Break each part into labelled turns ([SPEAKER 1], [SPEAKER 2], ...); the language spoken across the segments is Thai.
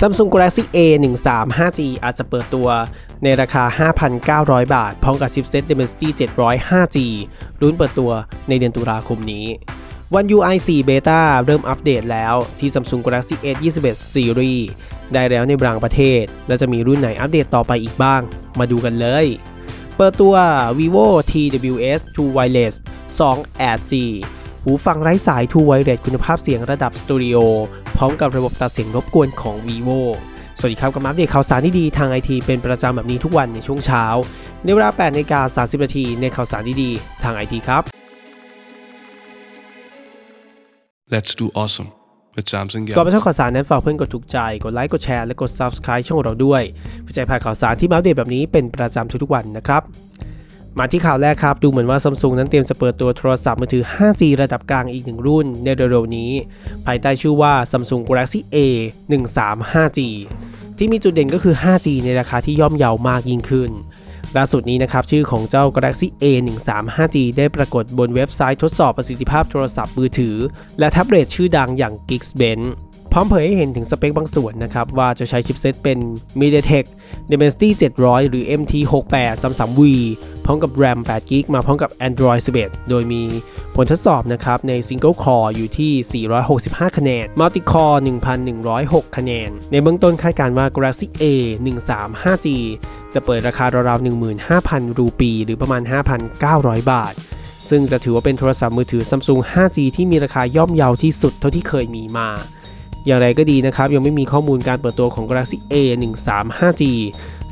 [SPEAKER 1] Samsung Galaxy A 1 3 5G อาจจะเปิดตัวในราคา 5,900 บาท พร้อมกับชิปเซ็ต Dimensity 700 5G รุ่นเปิดตัวในเดือนตุลาคมนี้วัน UI 4 Beta เริ่มอัปเดตแล้วที่ Samsung Galaxy S 21 Series ได้แล้วในบางประเทศ และจะมีรุ่นไหนอัปเดตต่อไปอีกบ้าง มาดูกันเลย เปิดตัว vivo TWS 2 Wireless 2 AC หูฟังไร้สาย True Wireless คุณภาพเสียงระดับสตูดิโอพร้อมกับระบบตัดเสียงรบกวนของ vivo สวัสดีครับกับมาอัปเดตข่าวสารที่ดีทางไอทีเป็นประจำแบบนี้ทุกวันในช่วงเช้า ในเวลา8นาฬิกา30 นาทีในข่าวสารดีๆทางไอทีครับ
[SPEAKER 2] Let's do awesome with Samsung
[SPEAKER 1] ก่อนไป
[SPEAKER 2] Galaxy.
[SPEAKER 1] ช่องข่าวสารนั้นฝากเพื่อนกดถูกใจ กดไลค์กดแชร์และกด Subscribe ช่องเราด้วยเพื่อจะพลาดข่าวสารที่มาอัปเดตแบบนี้เป็นประจำทุกๆวันนะครับ มาที่ข่าวแรกครับ ดูเหมือนว่า Samsung นั้นเตรียมจะเปิดตัวโทรศัพท์มือถือ 5G ระดับกลางอีกหนึ่งรุ่นในเร็วๆนี้ ภายใต้ชื่อว่า Samsung Galaxy A 1 3 5G ที่มีจุดเด่นก็คือ 5G ในราคาที่ย่อมเยาวมากยิ่งขึ้น ล่าสุดนี้นะครับ ชื่อของเจ้า Galaxy A 1 3 5G ได้ปรากฏบนเว็บไซต์ทดสอบประสิทธิภาพโทรศัพท์มือถือ และแท็บเล็ตชื่อดังอย่าง Geekbench พร้อมเผยให้เห็นถึงสเปคบางส่วนนะครับ ว่าจะใช้ชิปเซตเป็น MediaTek Dimensity 700 หรือ MT 68 33V พร้อมกับ RAM 8 g b มาพร้อมกับ Android 11 โดยมีผลทดสอบนะครับ ใน Single Core อยู่ที่ 465 คะแนน Multi Core 1,106 คะแนน ในเบื้องต้นคาดการณ์ว่า Galaxy A 13 5G จะเปิดราคาราวๆ15,000 รูปี หรือประมาณ 5,900 บาทซึ่งจะถือว่าเป็นโทรศัพท์มือถือ Samsung 5G ที่มีราคาย่อมเยาที่สุดเท่าที่เคยมีมา อย่างไรก็ดีนะครับ ยังไม่มีข้อมูลการเปิดตัวของ Galaxy A 1 3 5G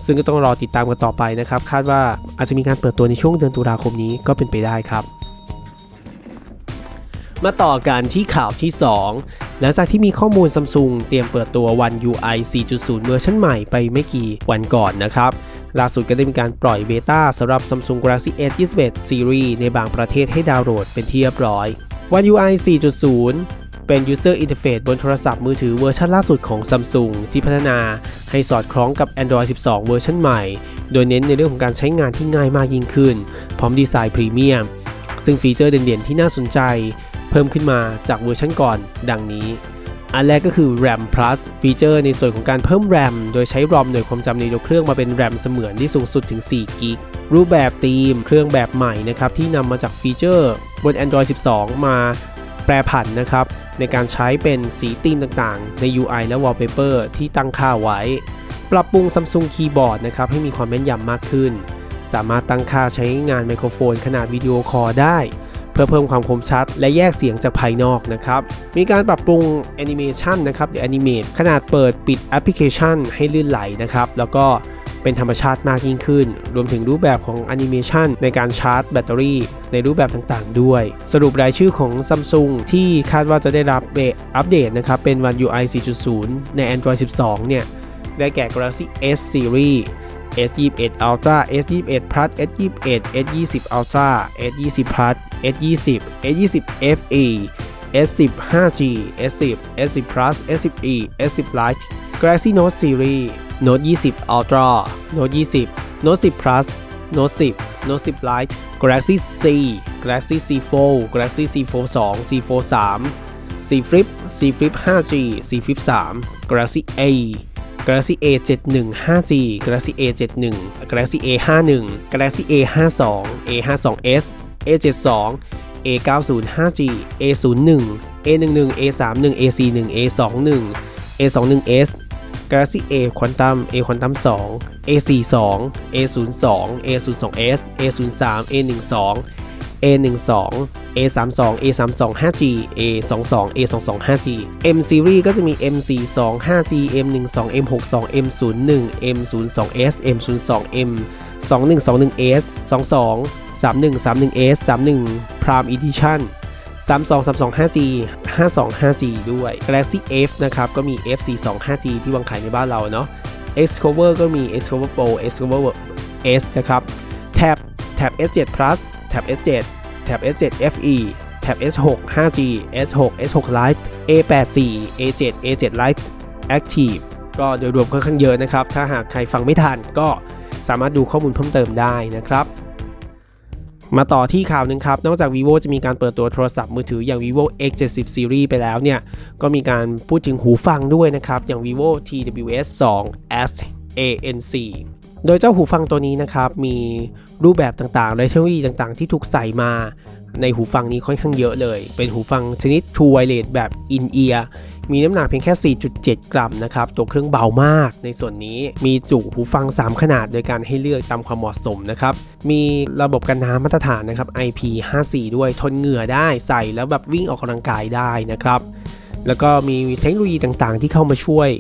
[SPEAKER 1] ซึ่งก็ต้องรอติดตามกันต่อไปนะครับ คาดว่าอาจจะมีการเปิดตัวในช่วงเดือนตุลาคมนี้ก็เป็นไปได้ครับ มาต่อกันที่ข่าวที่ 2 หลังจากที่มีข้อมูล Samsung เตรียมเปิดตัว One UI 4.0 เวอร์ชันใหม่ไปไม่กี่วันก่อนนะครับล่าสุดก็ได้มีการปล่อยเบต้าสำหรับ Samsung Galaxy S 21 Series ในบางประเทศให้ดาวน์โหลดเป็นที่เรียบร้อย One UI 4.0 เป็น User Interface บนโทรศัพท์มือถือเวอร์ชันล่าสุดของ Samsung ที่พัฒนาให้สอดคล้องกับ Android 12 เวอร์ชันใหม่ โดยเน้นในเรื่องของการใช้งานที่ง่ายมากยิ่งขึ้น พร้อมดีไซน์พรีเมียม ซึ่งฟีเจอร์เด่นๆ ที่น่าสนใจ เพิ่มขึ้นมาจากเวอร์ชันก่อน ดังนี้ อันแรกก็คือ RAM Plus ฟีเจอร์ในส่วนของการเพิ่ม RAM โดยใช้ ROM หน่วยความจำในตัวเครื่องมาเป็น RAM เสมือนที่สูงสุดถึง4กิกรูปแบบธีม เครื่องแบบใหม่นะครับที่นำมาจากฟีเจอร์บน Android 12 มา แปรผันนะครับ ในการใช้เป็นสีธีมต่างๆ ใน UI และ Wallpaper ที่ตั้งค่าไว้ ปรับปรุง Samsung Keyboard นะครับ ให้มีความแม่นยำมากขึ้น สามารถตั้งค่าใช้งานไมโครโฟนขนาดวิดีโอคอลได้ เพื่อเพิ่มความคมชัด และแยกเสียงจากภายนอกนะครับ มีการปรับปรุงแอนิเมชันนะครับหรือแอนิเมตขนาดเปิดปิดแอปพลิเคชันให้ลื่นไหลนะครับ แล้วก็ เป็นธรรมชาติมากยิ่งขึ้น รวมถึงรูปแบบของแอนิเมชันในการชาร์จแบตเตอรี่ ในรูปแบบต่างๆ ด้วย สรุปรายชื่อของ Samsung ที่คาดว่าจะได้รับอัปเดตนะครับ เป็น One UI 4.0 ใน Android 12 เนี่ย ได้แก่ Galaxy S Series S21 Ultra S21 Plus S21 S20 Ultra S20 Plus S20 S20 FE S10 5G S10 S10 Plus S10e S10 Lite Galaxy Note Series Note 20 Ultra Note 20 Note 10 Plus Note 10 Note 10 Lite Galaxy C Galaxy C Fold Galaxy C Fold 2 C Fold 3 C Flip C Flip 5G C Flip 3 Galaxy A Galaxy A 71 5G Galaxy A 71 Galaxy A 51 Galaxy A 52 A 52s A 72 A 90 5G A 01 A 11 A 31 A 41 A 21 A 21s Galaxy A Quantum A Quantum 2 A 42 A 02 A 02s A 03 A 12 A 12 A 32 A 32 5G A 22 A 22 5G M Series ก็จะมี M 42 5G M 12 M 62 M 01 M 02s M 02 M 21 21s 22 31 31s 31 Prime Edition 32 32 5G 52 5G ด้วย Galaxy F นะครับ ก็มี F 42 5G ที่วางขายในบ้านเราเนาะ Xcover ก็มี Xcover Pro Xcover S นะครับ Tab Tab S7 Plus Tab S7 Tab S7 FE Tab S6 5G S6 S6 Lite A84 A7 A7 Lite Active ก็โดยรวมค่อนข้างเยอะนะครับ ถ้าหากใครฟังไม่ทันก็สามารถดูข้อมูลเพิ่มเติมได้นะครับ มาต่อที่ข่าวหนึ่งครับ นอกจาก vivo จะมีการเปิดตัวโทรศัพท์มือถืออย่าง vivo x 7 0 series ไปแล้วเนี่ย ก็มีการพูดถึงหูฟังด้วยนะครับ อย่าง vivo TWS 2 S ANC โดยเจ้าหูฟังตัวนี้นะครับ มี รูปแบบต่างๆ และเทคโนโลยีต่างๆ ที่ถูกใส่มาในหูฟังนี้ค่อนข้างเยอะเลย เป็นหูฟังชนิด True Wireless แบบ in ear มีน้ำหนักเพียงแค่ 4.7 กรัมนะครับ ตัวเครื่องเบามากในส่วนนี้มีจุหูฟัง 3 ขนาดโดยการให้เลือกตามความเหมาะสมนะครับ มีระบบกันน้ำมาตรฐานนะครับ IP54 ด้วยทนเหงื่อได้ใส่แล้วแบบวิ่งออกกำลังกายได้นะครับ แล้วก็มีเทคโนโลยีต่างๆ ที่เข้ามาช่วย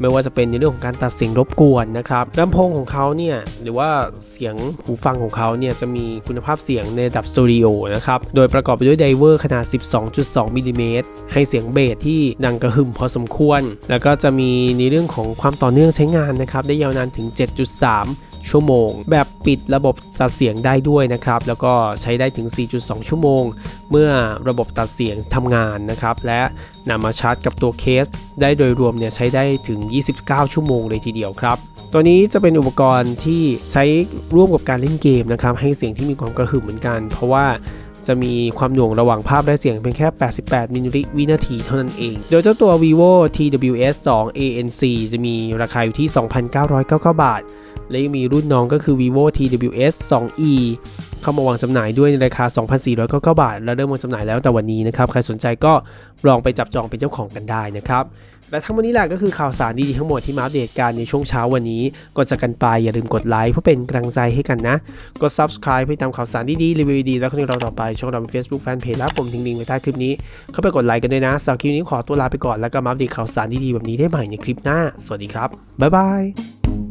[SPEAKER 1] ไม่ว่าจะเป็นในเรื่องของการตัดเสียงรบกวนนะครับลำโพงของเขาเนี่ยหรือว่าเสียงหูฟังของเขาเนี่ยจะมีคุณภาพเสียงในระดับสตูดิโอนะครับโดยประกอบไปด้วยไดเวอร์ขนาด 12.2มิลลิเมตรให้เสียงเบสที่ดังกระหึ่มพอสมควร แล้วก็จะมีในเรื่องของความต่อเนื่องใช้งานนะครับได้ยาวนานถึง 7.3 ชั่วโมง แบบปิดระบบตัดเสียงได้ด้วยนะครับ แล้วก็ใช้ได้ถึง 4.2 ชั่วโมง เมื่อระบบตัดเสียงทำงานนะครับ และนำมาชาร์จกับตัวเคส ได้โดยรวมเนี่ยใช้ได้ถึง 29 ชั่วโมงเลยทีเดียวครับตัวนี้จะเป็นอุปกรณ์ที่ใช้ร่วมกับการเล่นเกมนะครับ ให้เสียงที่มีความกระหึ่มเหมือนกัน เพราะว่าจะมีความหน่วงระหว่างภาพและเสียงเพียงแค่ 88 มิลลิวินาทีเท่านั้นเอง โดยเจ้าตัว vivo TWS 2 ANC จะมีราคาอยู่ที่ 2,999 บาท และยังมีรุ่นน้องก็คือ vivo TWS 2e เข้ามาวางจำหน่ายด้วยในราคา 2,499 บาท และเริ่มวางจำหน่ายแล้วแต่วันนี้นะครับ ใครสนใจก็ลองไปจับจองเป็นเจ้าของกันได้นะครับ และทั้งหมดนี้แหละก็คือข่าวสารดีๆทั้งหมดที่มาอัปเดตกันในช่วงเช้าวันนี้ก่อนจากกันไปอย่าลืมกดไลค์เพื่อเป็นกำลังใจให้กันนะ กด subscribe เพื่อตามข่าวสารดีๆรีวิวดีแล้วก็ในเราต่อไปช่องเราเป็น Facebook Fanpage และผมทิ้งลิงก์ไว้ใต้คลิปนี้ เข้าไปกดไลค์กันด้วยนะสำหรับคลิปนี้ขอตัวลาไปก่อนแล้วก็มาอัปเดตข่าวสารดีๆแบบนี้ได้ใหม่ในคลิปหน้า สวัสดีครับบ๊ายบาย